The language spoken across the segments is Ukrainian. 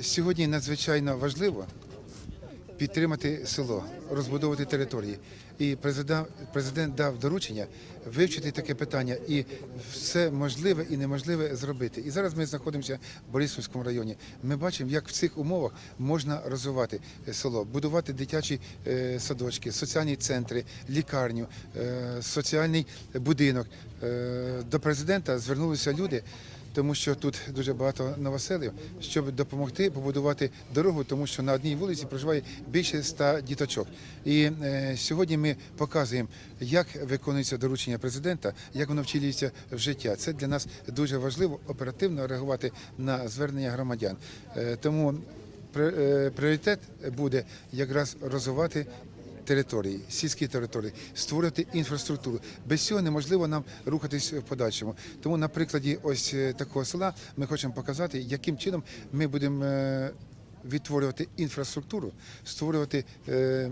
Сьогодні надзвичайно важливо підтримати село, розбудовувати території. І президент, президент дав доручення вивчити таке питання і все можливе і неможливе зробити. І зараз ми знаходимося в Борисовському районі. Ми бачимо, як в цих умовах можна розвивати село, будувати дитячі е, садочки, соціальні центри, лікарню, е, соціальний будинок. Е, До президента звернулися люди тому що тут дуже багато новоселів, щоб допомогти побудувати дорогу, тому що на одній вулиці проживає більше ста діточок. І е, сьогодні ми показуємо, як виконується доручення президента, як воно вчилюється в життя. Це для нас дуже важливо оперативно реагувати на звернення громадян. Е, тому е, пріоритет буде якраз розвивати території, сільські території, створити інфраструктуру. Без цього неможливо нам рухатись в подальшому. Тому на прикладі ось е, такого села ми хочемо показати, яким чином ми будемо. Відтворювати інфраструктуру, створювати е,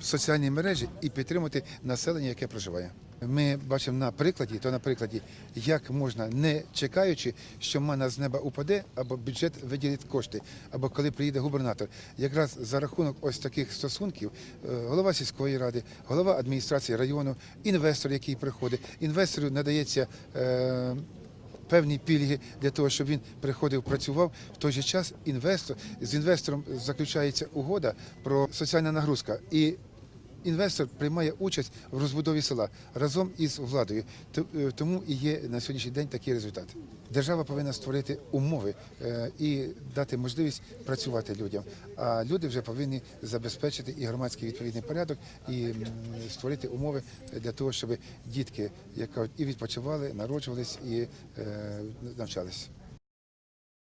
соціальні мережі і підтримувати населення, яке проживає. Ми бачимо на прикладі, то на прикладі, як можна, не чекаючи, що мана з неба упаде, або бюджет виділить кошти, або коли приїде губернатор. Якраз за рахунок ось таких стосунків, е, голова сільської ради, голова адміністрації району, інвестор, який приходить, інвестору надається. Е, Певні пільги для того, щоб він приходив, працював в той же час. Інвестор з інвестором заключається угода про соціальна нагрузка, і інвестор приймає участь в розбудові села разом із владою. Е, Тому і є на сьогоднішній день такий результат. Держава повинна створити умови е, і дати можливість працювати людям. А люди вже повинні забезпечити і громадський відповідний порядок, і створити умови для того, щоб дітки, як кажуть, і відпочивали, народжувались і е, навчались.